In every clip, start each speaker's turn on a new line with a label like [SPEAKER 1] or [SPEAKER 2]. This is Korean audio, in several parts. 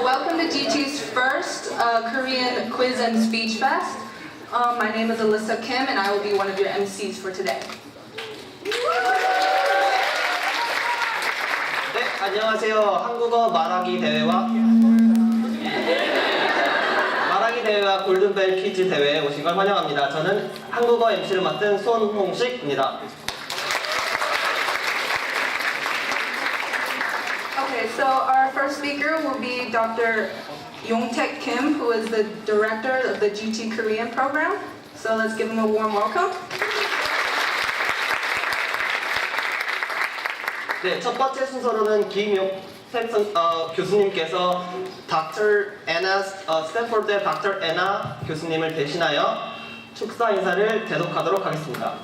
[SPEAKER 1] Welcome to GT's first uh, Korean Quiz and Speech Fest. Um, my name is Alyssa Kim, and I will be one of your MCs for today.
[SPEAKER 2] 네, 안녕하세요. 한국어 말하기 대회와 말하기 대회와 골든벨 퀴즈 대회에 오신 걸 환영합니다. 저는 한국어 MC를 맡은 손홍식입니다.
[SPEAKER 1] Okay, so our first speaker will be Dr. Yongtaek Kim, who is the director of the GT Korean program. So let's give him a warm welcome.
[SPEAKER 2] 네, 첫 번째 순서로는 김용택 선- 어, 교수님께서 Dr. Anna, 어, 스탠포드의 Dr. Anna 교수님을 대신하여 축사 인사를 대독하도록 하겠습니다.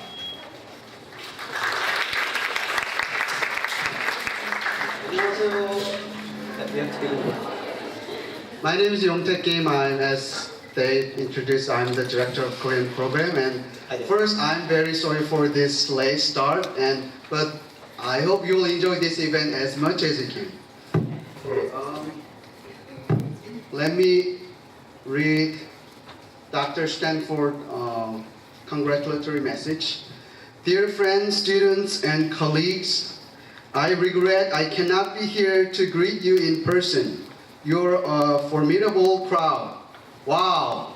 [SPEAKER 3] My name is Yongtaek Kim. I'm, as they introduced, I'm the director of Korean program. And first, I'm very sorry for this late start. And but I hope you'll enjoy this event as much as you can. Um, let me read Dr. Stanford uh, congratulatory message. Dear friends, students, and colleagues, I regret I cannot be here to greet you in person. You're a formidable crowd. Wow!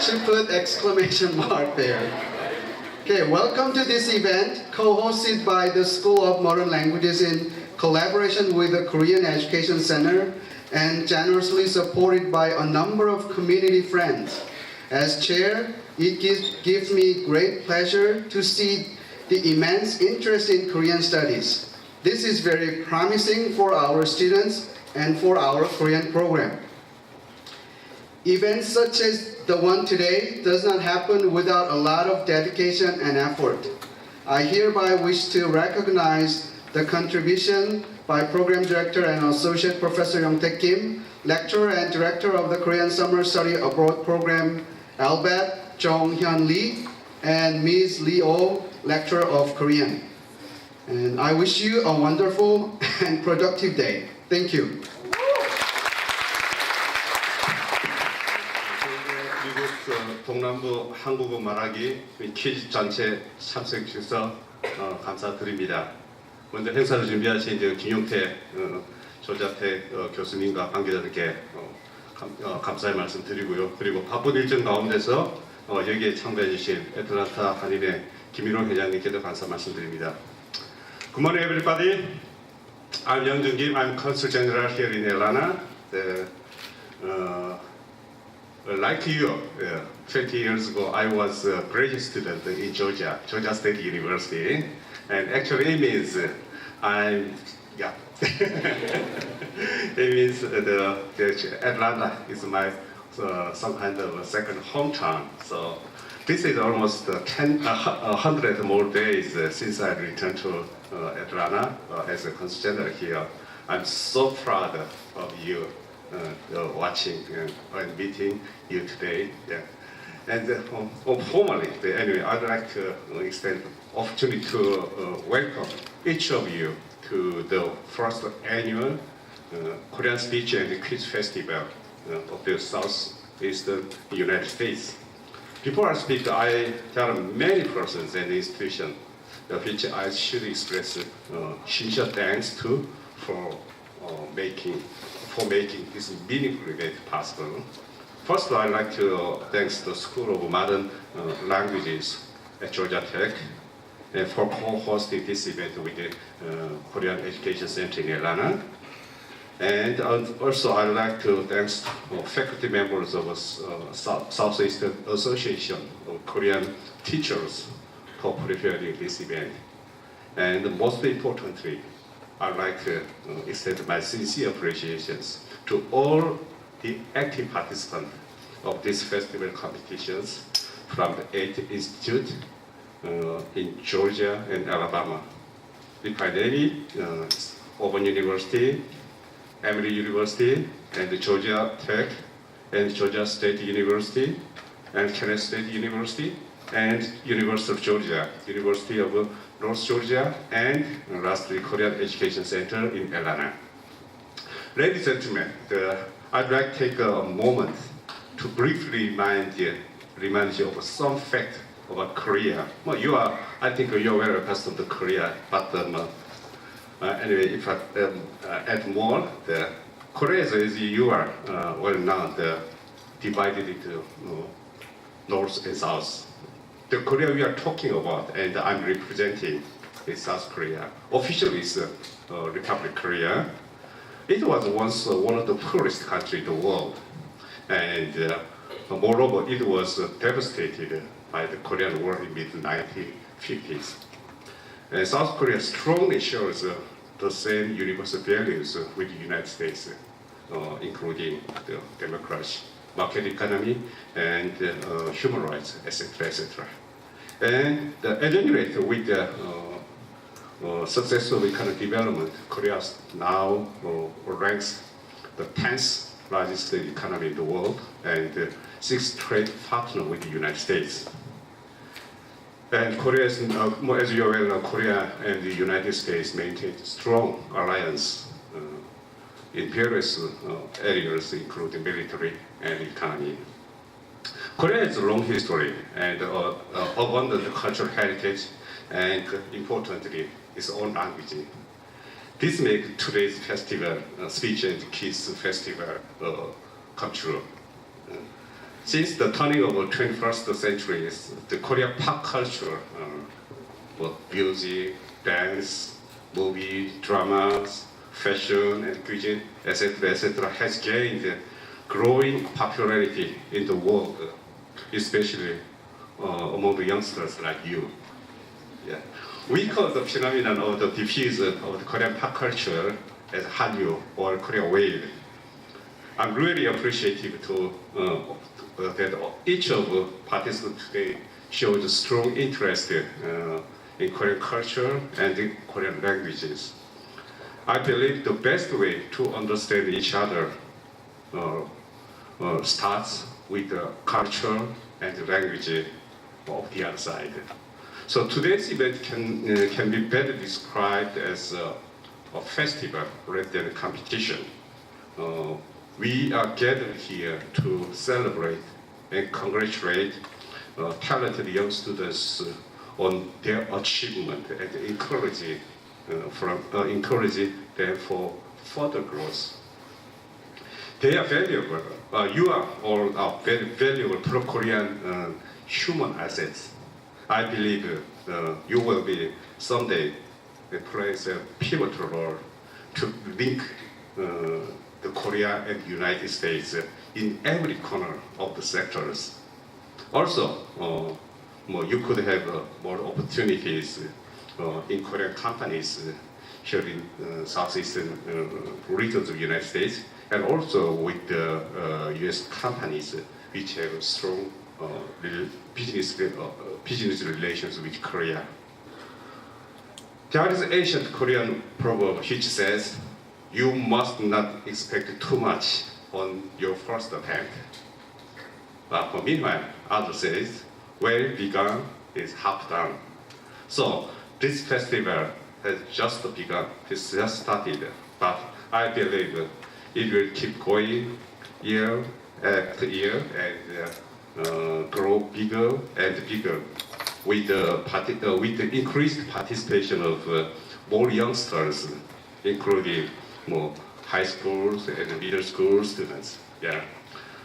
[SPEAKER 3] Should put exclamation mark there. Okay, welcome to this event co-hosted by the School of Modern Languages in collaboration with the Korean Education Center and generously supported by a number of community friends. As chair, it gives, gives me great pleasure to see the immense interest in Korean studies. This is very promising for our students and for our Korean program. Events such as the one today does not happen without a lot of dedication and effort. I hereby wish to recognize the contribution by Program Director and Associate Professor Yongtaek Kim, Lecturer and Director of the Korean Summer Study Abroad Program, Albert Jong Hyun Lee, and Ms. Lee Oh, Lecturer of Korean. And I wish you a wonderful and productive day. Thank you.
[SPEAKER 4] 어, 동남부 한국어 말하기 퀴즈 전체 참석해 주셔서 어, 감사드립니다. 먼저 행사를 준비하신 김용태 어, 조자태 어, 교수님과 관계자들께 감사의 말씀 드리고요. 그리고 바쁜 일정 가운데서 어, 여기에 참가해 주신 애틀란타 한인의 김일원 회장님께도 감사 말씀드립니다. Good morning, everybody. I'm Young Jung Kim. I'm Consul General here in Atlanta. The, uh, like you, uh, 20 years ago, I was a graduate student in Georgia, Georgia State University, and actually it means uh, I'm, yeah, it means uh, the, the Atlanta is my uh, some kind of a second hometown. So this is almost uh, 10, uh, a hundred more days uh, since I returned to uh, Atlanta uh, as a consultant here. I'm so proud of you uh, uh, watching uh, and meeting you today. Yeah. And uh, formally, anyway, I'd like to uh, extend opportunity to uh, welcome each of you to the first annual uh, Korean Speech and Quiz Festival uh, of the Southeastern United States. Before I speak, I tell many persons and institutions which I should express uh, sincere thanks to for uh, making for making this meaningful event possible. First, I'd like to uh, thanks the School of Modern uh, Languages at Georgia Tech uh, for co-hosting this event with the uh, Korean Education Center in Atlanta. And uh, also, I'd like to thank uh, faculty members of uh, South, Southeastern Association of Korean Teachers for preparing this event. And most importantly, I'd like to uh, extend my sincere appreciations to all the active participants of this festival competitions from the eight institute uh, in Georgia and Alabama. The uh, Auburn University, Emory University, and Georgia Tech, and Georgia State University, and Kenneth State University, and University of Georgia, University of North Georgia, and lastly, Korean Education Center in Atlanta. Ladies and gentlemen, the, I'd like to take a moment to briefly remind you, remind you of some fact about Korea. Well, you are, I think you're very accustomed to Korea, but um, anyway, if I um, uh, add more, the Korea is, you are uh, well known, the divided into uh, north and south. The Korea we are talking about, and I'm representing, is South Korea. Officially, it's uh, uh, Republic Korea. It was once uh, one of the poorest countries in the world, and uh, moreover, it was uh, devastated by the Korean War in mid 1950s. And South Korea strongly shares uh, the same universal values uh, with the United States, uh, including the democracy, market economy, and uh, human rights, etc., etc. And uh, at any rate, with the uh, uh, successful economic development, Korea now uh, ranks the 10th largest economy in the world and uh, sixth trade partner with the United States. And Korea is, uh, as you are know, Korea and the United States maintain strong alliance uh, in various uh, areas, including military and economy. Korea has a long history and uh, uh, abundant cultural heritage, and importantly, its own language. This makes today's festival, uh, Speech and Kiss Festival, uh, come true. Since the turning of the 21st century, the Korean pop culture, uh, what music, dance, movie, dramas, fashion, and cuisine, etc., etc., has gained growing popularity in the world, especially uh, among the youngsters like you. Yeah. We call the phenomenon of the diffusion of the Korean pop culture as Hallyu or Korean wave. I'm really appreciative to uh, that each of the participants today showed a strong interest uh, in Korean culture and in Korean languages. I believe the best way to understand each other uh, uh, starts with the culture and language of the other side. So today's event can, uh, can be better described as a, a festival rather than a competition. Uh, we are gathered here to celebrate and congratulate uh, talented young students uh, on their achievement and encourage, uh, from, uh, encourage them for further growth. They are valuable. Uh, you are all are very valuable pro-Korean uh, human assets. I believe uh, you will be someday uh, plays a pivotal role to link uh, the Korea and United States in every corner of the sectors. Also, uh, you could have uh, more opportunities uh, in Korean companies uh, here in uh, southeastern uh, regions of the United States, and also with the U.S. companies which have strong business business relations with Korea. There is an ancient Korean proverb which says, "You must not expect too much on your first attempt." But for meanwhile, others says, "Well begun is half done." So this festival has just begun. It's just started, but I believe it will keep going year after year and uh, uh, grow bigger and bigger with the, parti- uh, with the increased participation of uh, more youngsters, including more high schools and middle school students. Yeah.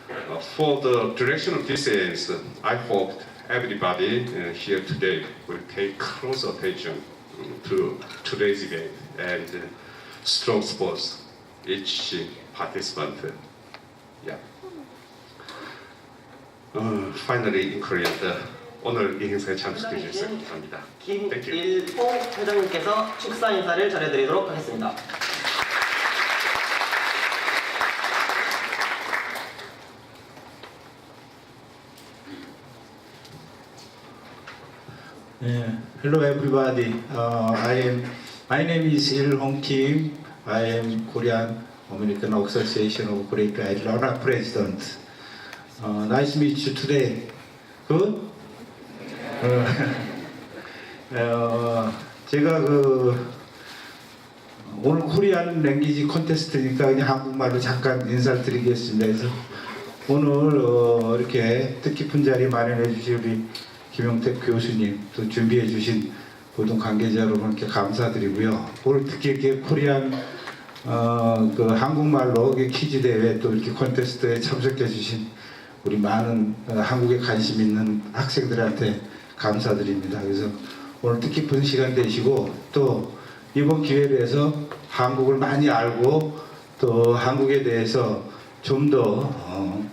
[SPEAKER 4] Uh, for the direction of this is, uh, I hope everybody uh, here today will pay close attention um, to today's event and uh, strong sports each participant. Yeah. 어, finally in Korea, the 오늘 이 행사에 참석해 주셔서 감사합니다.
[SPEAKER 2] 김일호 회장님께서 축사 인사를 전해드리도록 하겠습니다.
[SPEAKER 5] Yeah. Hello, everybody. Uh, I am. My name is Il Hong Kim. I am Korean American Association of Great Atlanta president. Uh, nice to meet you today. Good. 어, 어, 제가 그 오늘 코리안 랭귀지 콘테스트니까 그냥 한국말로 잠깐 인사를 드리겠습니다. 그래서 오늘 어, 이렇게 뜻깊은 자리 마련해 주신 우리 김용택 교수님 또 준비해 주신 모든 관계자 여러분께 감사드리고요. 오늘 특히 이렇게 코리안 어, 그 한국말로 퀴즈 대회 또 이렇게 콘테스트에 참석해 주신 우리 많은 어, 한국에 관심 있는 학생들한테 감사드립니다. 그래서 오늘 뜻깊은 시간 되시고 또 이번 기회를 해서 한국을 많이 알고 또 한국에 대해서 좀더 어,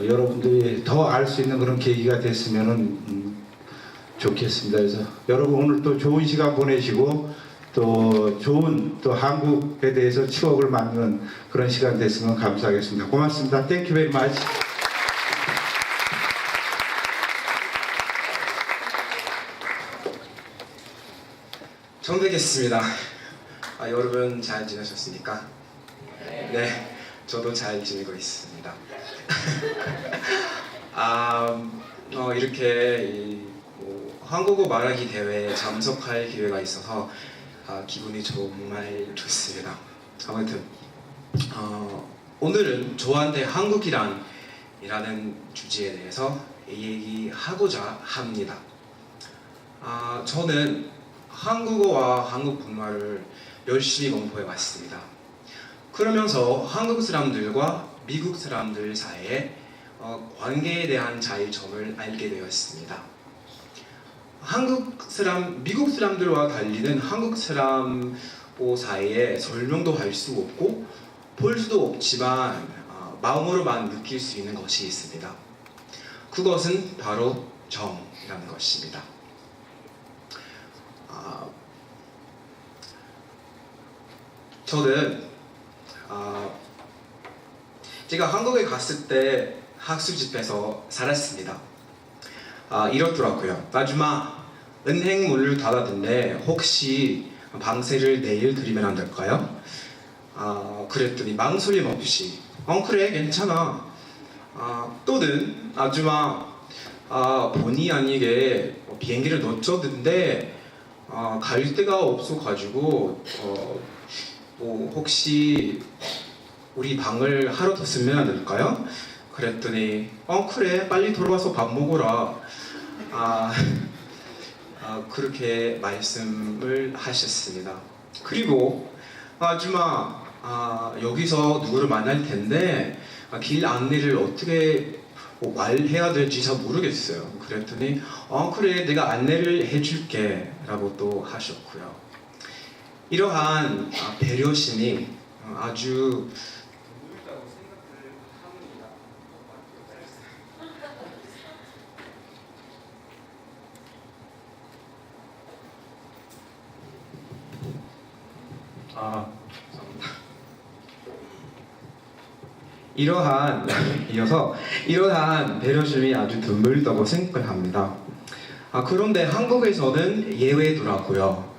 [SPEAKER 5] 여러분들이 더 알 수 있는 그런 계기가 됐으면 음, 좋겠습니다. 그래서 여러분 오늘 또 좋은 시간 보내시고 또 좋은 또 한국에 대해서 추억을 만드는 그런 시간 됐으면 감사하겠습니다. 고맙습니다. Very much.
[SPEAKER 6] 처음 뵙겠습니다. 아, 여러분 잘 지내셨습니까? 네, 저도 잘 지내고 있습니다. 아, 어, 이렇게 한국어 말하기 대회에 참석할 기회가 있어서 아, 기분이 정말 좋습니다. 아무튼 어, 오늘은 저한테 한국이란 이라는 주제에 대해서 얘기하고자 합니다. 아, 저는 한국어와 한국 문화를 열심히 공부해 왔습니다. 그러면서 한국 사람들과 미국 사람들 사이에 어, 관계에 대한 차이점을 알게 되었습니다. 한국 사람, 미국 사람들과 달리는 한국 사람 사이에 설명도 할 수 없고 볼 수도 없지만 어, 마음으로만 느낄 수 있는 것이 있습니다. 그것은 바로 정이라는 것입니다. 아, 저는 아, 제가 한국에 갔을 때 학술집에서 살았습니다. 아, 이렇더라고요. 마지막 은행 문을 닫았는데 혹시 방세를 내일 드리면 안 될까요? 아, 그랬더니 망설임 없이 어 그래 괜찮아. 아, 또는 아줌마 아, 본의 아니게 비행기를 놓쳤는데 아, 갈 데가 없어가지고 어, 뭐 혹시 우리 방을 하루 더 쓰면 안 될까요? 그랬더니 어 그래 빨리 돌아와서 밥 먹어라. 아, 아 그렇게 말씀을 하셨습니다. 그리고 아줌마 아, 여기서 누구를 만날 텐데 아, 길 안내를 어떻게 뭐 말해야 될지 잘 모르겠어요. 그랬더니 어 그래 내가 안내를 해줄게 라고 또 하셨고요. 이러한 아, 배려심이 어, 아주 아, 죄송합니다. 이러한 이어서 이러한 배려심이 아주 드물다고 생각을 합니다. 아, 그런데 한국에서는 예외더라고요.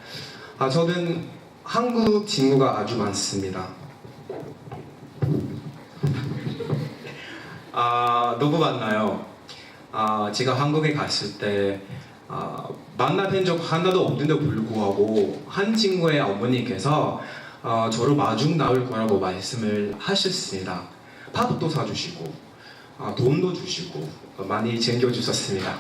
[SPEAKER 6] 아, 저는 한국 친구가 아주 많습니다. 아, 누구 만나요? 아, 제가 한국에 갔을 때 아, 만나뵌 적 하나도 없는데 불구하고 한 친구의 어머니께서 어, 저를 마중 나올 거라고 말씀을 하셨습니다. 밥도 사주시고 아, 돈도 주시고 어, 많이 챙겨주셨습니다.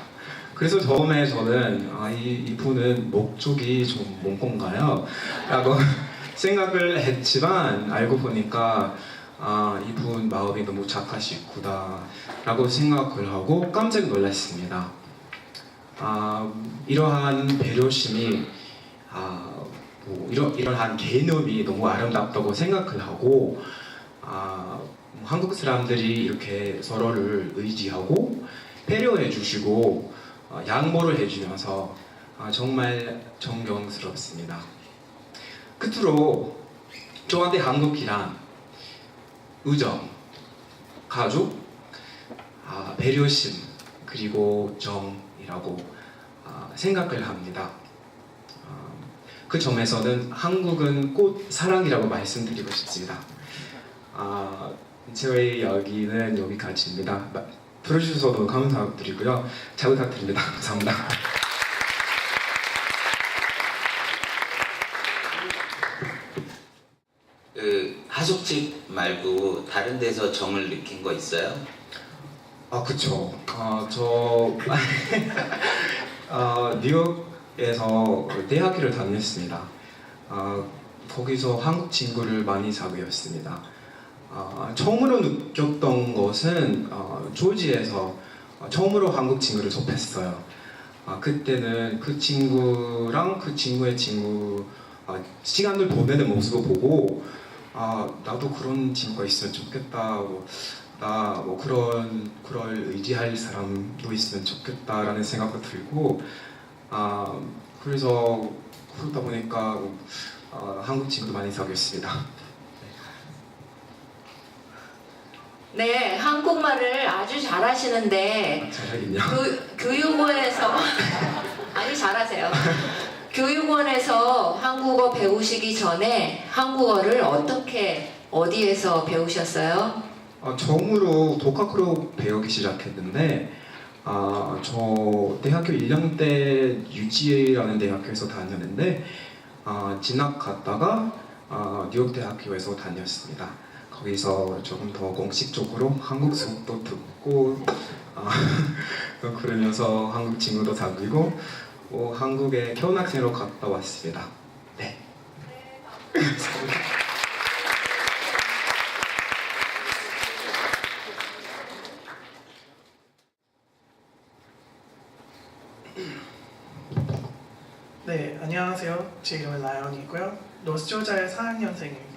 [SPEAKER 6] 그래서 처음에 저는 아, 이, 이 분은 목적이 좀 뭔 건가요? 라고 생각을 했지만 알고 보니까 아, 이분 마음이 너무 착하시구나 라고 생각을 하고 깜짝 놀랐습니다. 아, 이러한 배려심이 아, 뭐 이러, 이러한 개념이 너무 아름답다고 생각을 하고 아, 한국 사람들이 이렇게 서로를 의지하고 배려해 주시고 어, 양보를 해주면서 아, 정말 존경스럽습니다. 끝으로 저한테 한국이란 우정, 가족, 아, 배려심 그리고 정이라고 아, 생각을 합니다. 아, 그 점에서는 한국은 꽃 사랑이라고 말씀드리고 싶습니다. 아, 저희 여기는 여기까지입니다. 마- 들어주셔서 감사드리고요. 잘 부탁드립니다. 감사합니다.
[SPEAKER 7] 하숙집 말고 다른 데서 정을 느낀 거 있어요?
[SPEAKER 6] 아 그쵸. 아저 아, 뉴욕에서 대학교를 다녔습니다. 아, 거기서 한국 친구를 많이 사귀었습니다. 아, 처음으로 느꼈던 것은 어, 조지에서 어, 처음으로 한국 친구를 접했어요. 아, 그때는 그 친구랑 그 친구의 친구 아, 시간을 보내는 모습을 보고 아 나도 그런 친구가 있으면 좋겠다. 뭐, 나뭐 그런 그럴 의지할 사람도 있으면 좋겠다라는 생각도 들고 아 그래서 그러다 보니까 뭐, 아, 한국 친구도 많이 사귀었습니다.
[SPEAKER 8] 네, 한국말을 아주 잘하시는데
[SPEAKER 6] 잘하겠냐?
[SPEAKER 8] 그 교육원에서 아주 잘하세요. 교육원에서 한국어 배우시기 전에 한국어를 어떻게 어디에서 배우셨어요?
[SPEAKER 6] 아, 처음으로 독학으로 배우기 시작했는데 아, 저 대학교 1년 때 UGA라는 대학교에서 다녔는데 아, 진학 갔다가 아, 뉴욕 대학교에서 다녔습니다. 거기서 조금 더 공식적으로 한국 수업도 듣고 아, 그러면서 한국 친구도 사귀고 어, 한국에 교환학생으로 갔다 왔습니다. 네.
[SPEAKER 9] 네, 안녕하세요. 제 이름은 라이언이고요. 노스조자의 4학년생입니다.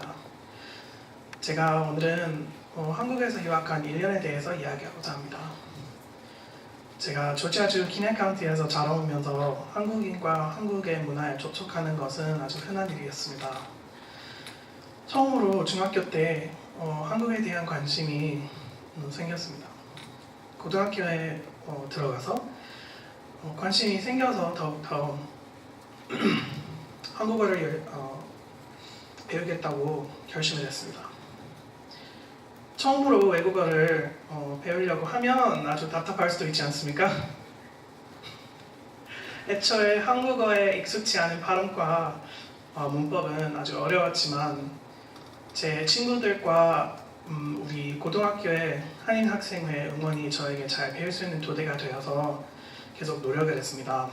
[SPEAKER 9] 제가 오늘은 어, 한국에서 유학한 1년에 대해서 이야기하고자 합니다. 제가 조지아주 키네 카운티에서 자라오면서 한국인과 한국의 문화에 접촉하는 것은 아주 흔한 일이었습니다. 처음으로 중학교 때 어, 한국에 대한 관심이 음, 생겼습니다. 고등학교에 어, 들어가서 어, 관심이 생겨서 더욱더 한국어를 열- 어, 배우겠다고 결심을 했습니다. 처음으로 외국어를 어, 배우려고 하면 아주 답답할 수도 있지 않습니까? 애초에 한국어에 익숙치 않은 발음과 어, 문법은 아주 어려웠지만 제 친구들과 음, 우리 고등학교의 한인 학생회 응원이 저에게 잘 배울 수 있는 도대가 되어서 계속 노력을 했습니다.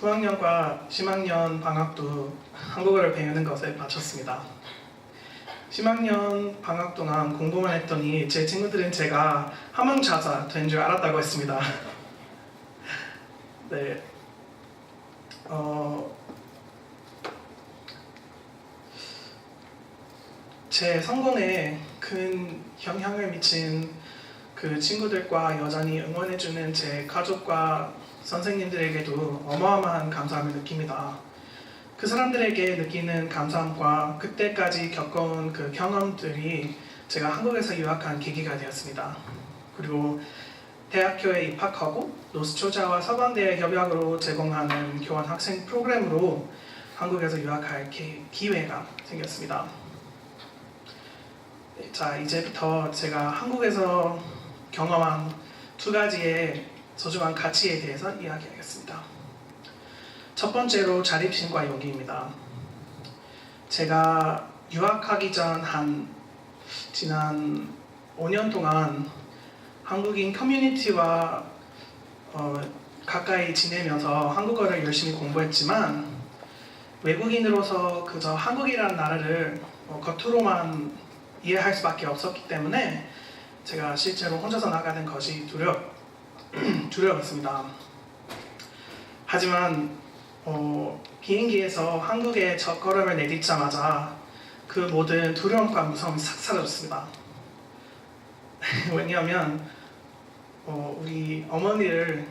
[SPEAKER 9] 9학년과 10학년 방학도 한국어를 배우는 것에 바쳤습니다. 10학년 방학 동안 공부만 했더니 제 친구들은 제가 함흥자자 된 줄 알았다고 했습니다. 네. 어, 제 성공에 큰 영향을 미친 그 친구들과 여전히 응원해주는 제 가족과 선생님들에게도 어마어마한 감사함을 느낍니다. 그 사람들에게 느끼는 감사함과 그때까지 겪어온 그 경험들이 제가 한국에서 유학한 계기가 되었습니다. 그리고 대학교에 입학하고 노스초자와 서강대의 협약으로 제공하는 교환 학생 프로그램으로 한국에서 유학할 기, 기회가 생겼습니다. 네, 자 이제부터 제가 한국에서 경험한 두 가지의 소중한 가치에 대해서 이야기하겠습니다. 첫 번째로 자립심과 용기입니다. 제가 유학하기 전 한 지난 5년 동안 한국인 커뮤니티와 어, 가까이 지내면서 한국어를 열심히 공부했지만 외국인으로서 그저 한국이라는 나라를 어, 겉으로만 이해할 수밖에 없었기 때문에 제가 실제로 혼자서 나가는 것이 두려 두려웠습니다. 하지만 어, 비행기에서 한국에 첫 걸음을 내딛자마자 그 모든 두려움과 무서움이 싹 사라졌습니다. 왜냐하면 어, 우리 어머니를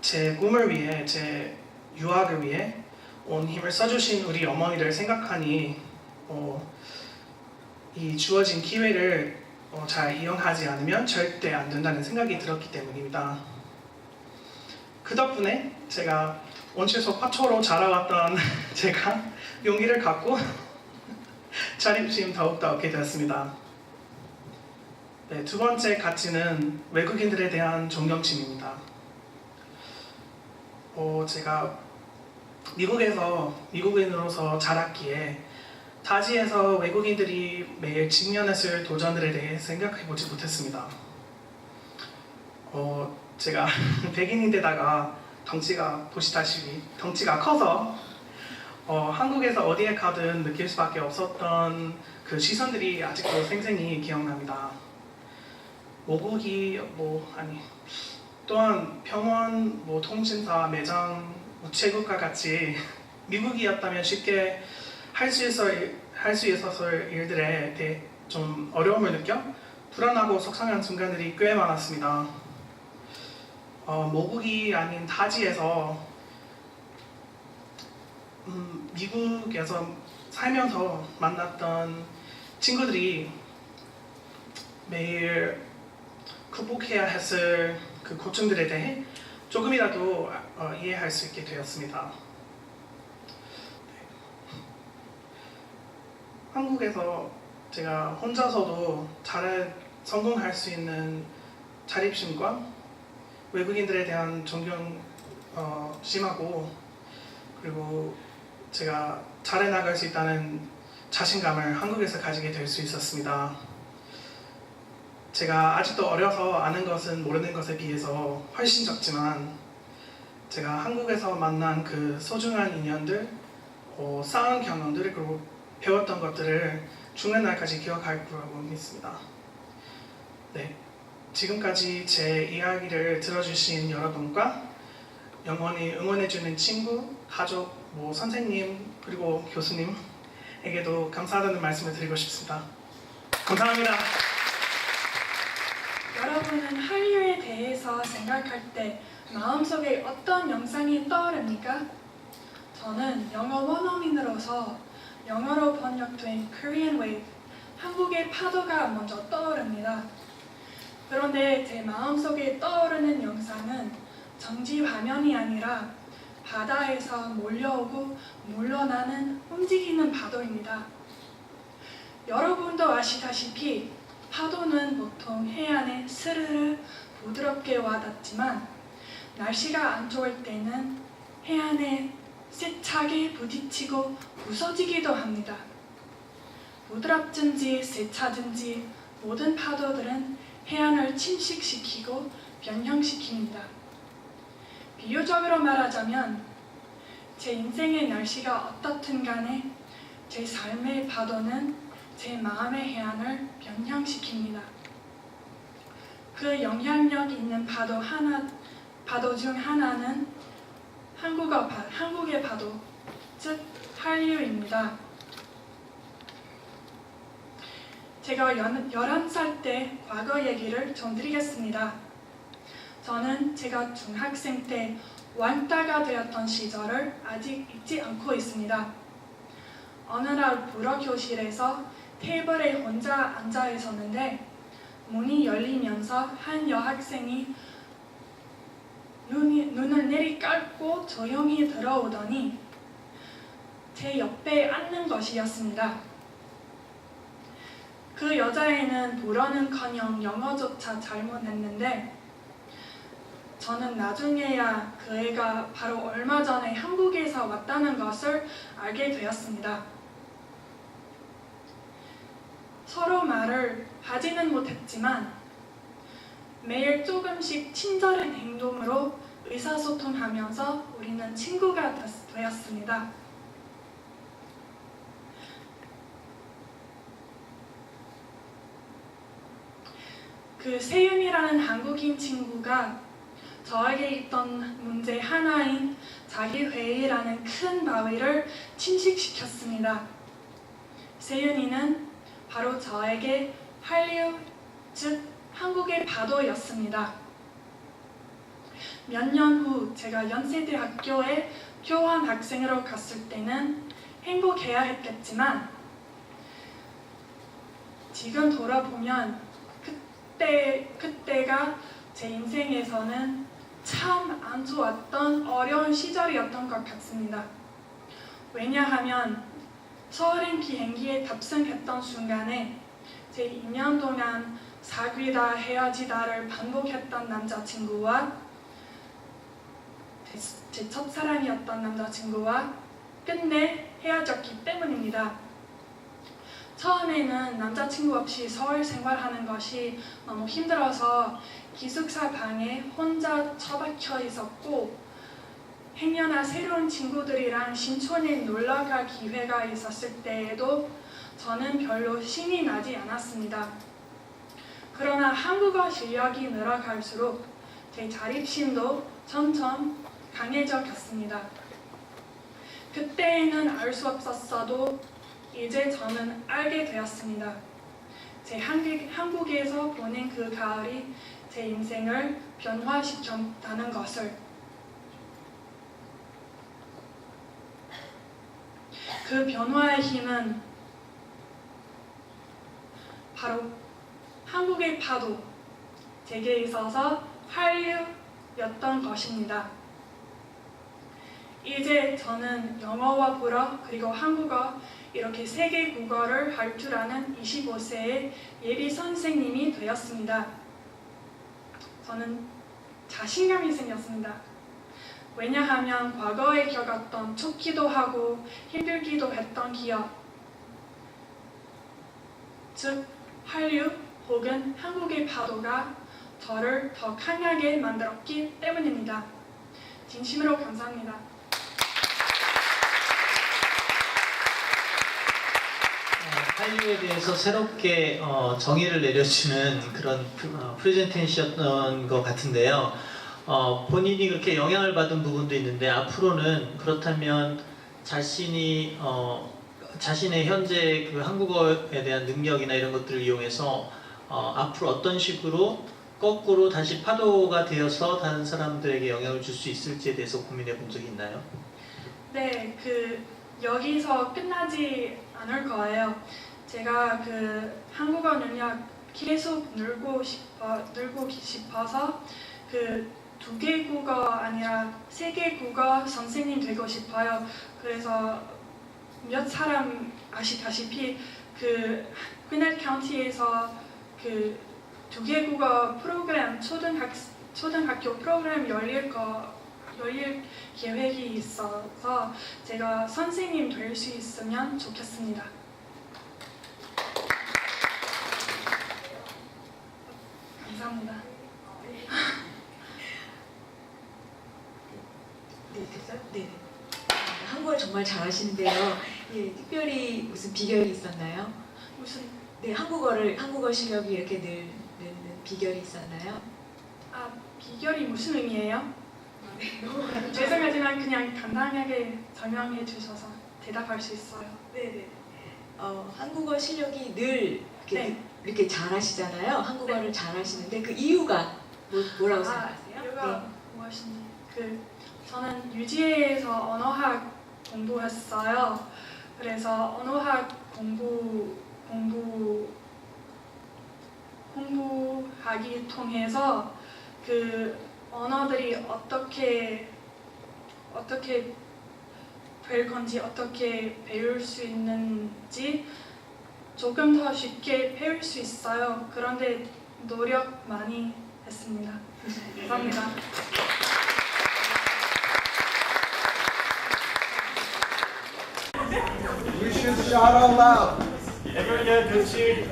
[SPEAKER 9] 제 꿈을 위해 제 유학을 위해 온 힘을 써주신 우리 어머니를 생각하니 어, 이 주어진 기회를 어, 잘 이용하지 않으면 절대 안 된다는 생각이 들었기 때문입니다. 그 덕분에 제가 원체소 화초로 자라왔던 제가 용기를 갖고 자립심 더욱더 얻게 되었습니다. 네, 두 번째 가치는 외국인들에 대한 존경심입니다. 어, 제가 미국에서 미국인으로서 자랐기에 타지에서 외국인들이 매일 직면했을 도전들에 대해 생각해보지 못했습니다. 어, 제가 백인인데다가 덩치가 보시다시피 덩치가 커서 어, 한국에서 어디에 가든 느낄 수밖에 없었던 그 시선들이 아직도 생생히 기억납니다. 모국이 뭐 아니 또한 병원, 뭐 통신사, 매장, 우체국과 같이 미국이었다면 쉽게 할 수 있어 할수 있었을 일들에 대해 좀 어려움을 느껴 불안하고 속상한 순간들이 꽤 많았습니다. 어, 모국이 아닌 타지에서 음, 미국에서 살면서 만났던 친구들이 매일 극복해야 했을 그 고충들에 대해 조금이라도 어, 이해할 수 있게 되었습니다. 한국에서 제가 혼자서도 잘 성공할 수 있는 자립심과 외국인들에 대한 존경 어, 심하고 그리고 제가 잘해 나갈 수 있다는 자신감을 한국에서 가지게 될 수 있었습니다. 제가 아직도 어려서 아는 것은 모르는 것에 비해서 훨씬 적지만 제가 한국에서 만난 그 소중한 인연들, 어, 쌓은 경험들 그리고 배웠던 것들을 죽는 날까지 기억할 거라고 믿습니다. 네, 지금까지 제 이야기를 들어주신 여러분과 영원히 응원해주는 친구, 가족, 뭐 선생님 그리고 교수님에게도 감사하다는 말씀을 드리고 싶습니다. 감사합니다.
[SPEAKER 10] 여러분은 한류에 대해서 생각할 때 마음속에 어떤 영상이 떠오릅니까? 저는 영어 원어민으로서 영어로 번역된 Korean Wave, 한국의 파도가 먼저 떠오릅니다. 그런데 제 마음속에 떠오르는 영상은 정지 화면이 아니라 바다에서 몰려오고 물러나는 움직이는 파도입니다. 여러분도 아시다시피 파도는 보통 해안에 스르르 부드럽게 와닿지만 날씨가 안 좋을 때는 해안에 세차게 부딪히고 부서지기도 합니다. 부드럽든지 세차든지 모든 파도들은 해안을 침식시키고 변형시킵니다. 비유적으로 말하자면 제 인생의 날씨가 어떻든 간에 제 삶의 파도는 제 마음의 해안을 변형시킵니다. 그 영향력 있는 파도 하나, 파도 중 하나는 한국어 파, 한국의 파도, 즉 한류입니다. 제가 연, 11살 때 과거 얘기를 좀 드리겠습니다. 저는 제가 중학생 때 왕따가 되었던 시절을 아직 잊지 않고 있습니다. 어느 날 불어 교실에서 테이블에 혼자 앉아 있었는데 문이 열리면서 한 여학생이 눈이, 눈을 내리깔고 조용히 들어오더니 제 옆에 앉는 것이었습니다. 그 여자애는 불어는커녕 영어조차 잘못했는데 저는 나중에야 그 애가 바로 얼마 전에 한국에서 왔다는 것을 알게 되었습니다. 서로 말을 하지는 못했지만 매일 조금씩 친절한 행동으로 의사소통하면서 우리는 친구가 됐- 되었습니다. 그 세윤이라는 한국인 친구가 저에게 있던 문제 하나인 자기회의라는 큰 바위를 침식시켰습니다. 세윤이는 바로 저에게 한류, 즉 한국의 파도였습니다. 몇 년 후 제가 연세대학교에 교환 학생으로 갔을 때는 행복해야 했겠지만 지금 돌아보면 그때 그때가 제 인생에서는 참 안 좋았던 어려운 시절이었던 것 같습니다. 왜냐하면 서울행 비행기에 탑승했던 순간에 제 2년 동안 사귀다 헤어지다를 반복했던 남자친구와 제 첫사랑이었던 남자친구와 끝내 헤어졌기 때문입니다. 처음에는 남자친구 없이 서울 생활하는 것이 너무 힘들어서 기숙사 방에 혼자 처박혀 있었고 행여나 새로운 친구들이랑 신촌에 놀러 갈 기회가 있었을 때에도 저는 별로 신이 나지 않았습니다. 그러나 한국어 실력이 늘어갈수록 제 자립심도 점점 강해져 갔습니다. 그때는 알 수 없었어도 이제 저는 알게 되었습니다. 제 한국, 한국에서 보낸 그 가을이 제 인생을 변화시켰다는 것을 그 변화의 힘은 바로 한국의 파도, 제게 있어서 한류였던 것입니다. 이제 저는 영어와 불어 그리고 한국어 이렇게 세개 국어를 할 줄 아는 25세의 예비 선생님이 되었습니다. 저는 자신감이 생겼습니다. 왜냐하면 과거에 겪었던 좋기도 하고 힘들기도 했던 기억, 즉 한류 혹은 한국의 파도가 저를 더 강하게 만들었기 때문입니다. 진심으로 감사합니다.
[SPEAKER 11] 어, 한류에 대해서 새롭게 어, 정의를 내려주는 그런 어, 프레젠테이션이었던 것 같은데요. 어, 본인이 그렇게 영향을 받은 부분도 있는데 앞으로는 그렇다면 자신이 어, 자신의 현재 그 한국어에 대한 능력이나 이런 것들을 이용해서 어, 앞으로 어떤 식으로 거꾸로 다시 파도가 되어서 다른 사람들에게 영향을 줄 수 있을지에 대해서 고민해 본 적이 있나요?
[SPEAKER 10] 네, 그 여기서 끝나지 않을 거예요. 제가 그 한국어 능력 계속 늘고 싶어 늘고 싶어서 그 두 개 국어 아니라 세 개 국어 선생님 되고 싶어요. 그래서 몇 사람 아시다시피 그 퀴넷 카운티에서 그 두 개 국어 프로그램 초등학 초등학교 프로그램 열릴 거 열릴 계획이 있어서 제가 선생님 될 수 있으면 좋겠습니다. 감사합니다.
[SPEAKER 12] 네, 됐어요? 네. 한국어를 정말 잘하시는데요. 예, 특별히 무슨 비결이 있었나요?
[SPEAKER 10] 무슨
[SPEAKER 12] 네, 한국어를 한국어 실력이 이렇게 늘, 느는 비결이 있었나요?
[SPEAKER 10] 아 비결이 무슨 의미예요? 죄송하지만 그냥 간단하게 설명해 주셔서 대답할 수 있어요.
[SPEAKER 12] 네, 네. 어, 한국어 실력이 늘 이렇게,
[SPEAKER 10] 네.
[SPEAKER 12] 이렇게 잘하시잖아요. 한국어를 잘하시는데 그 이유가 뭐, 생각하세요?
[SPEAKER 10] 아, 이유가 무엇인지 그 저는 유지에서 언어학 공부했어요. 그래서 언어학 공부 공부 공부하기 통해서 그 언어들이 어떻게 어떻게 될 건지 어떻게 배울 수 있는지 조금 더 쉽게 배울 수 있어요. 그런데 노력 많이 했습니다. 감사합니다.
[SPEAKER 13] We should shout out loud. Everyone get a good cheer.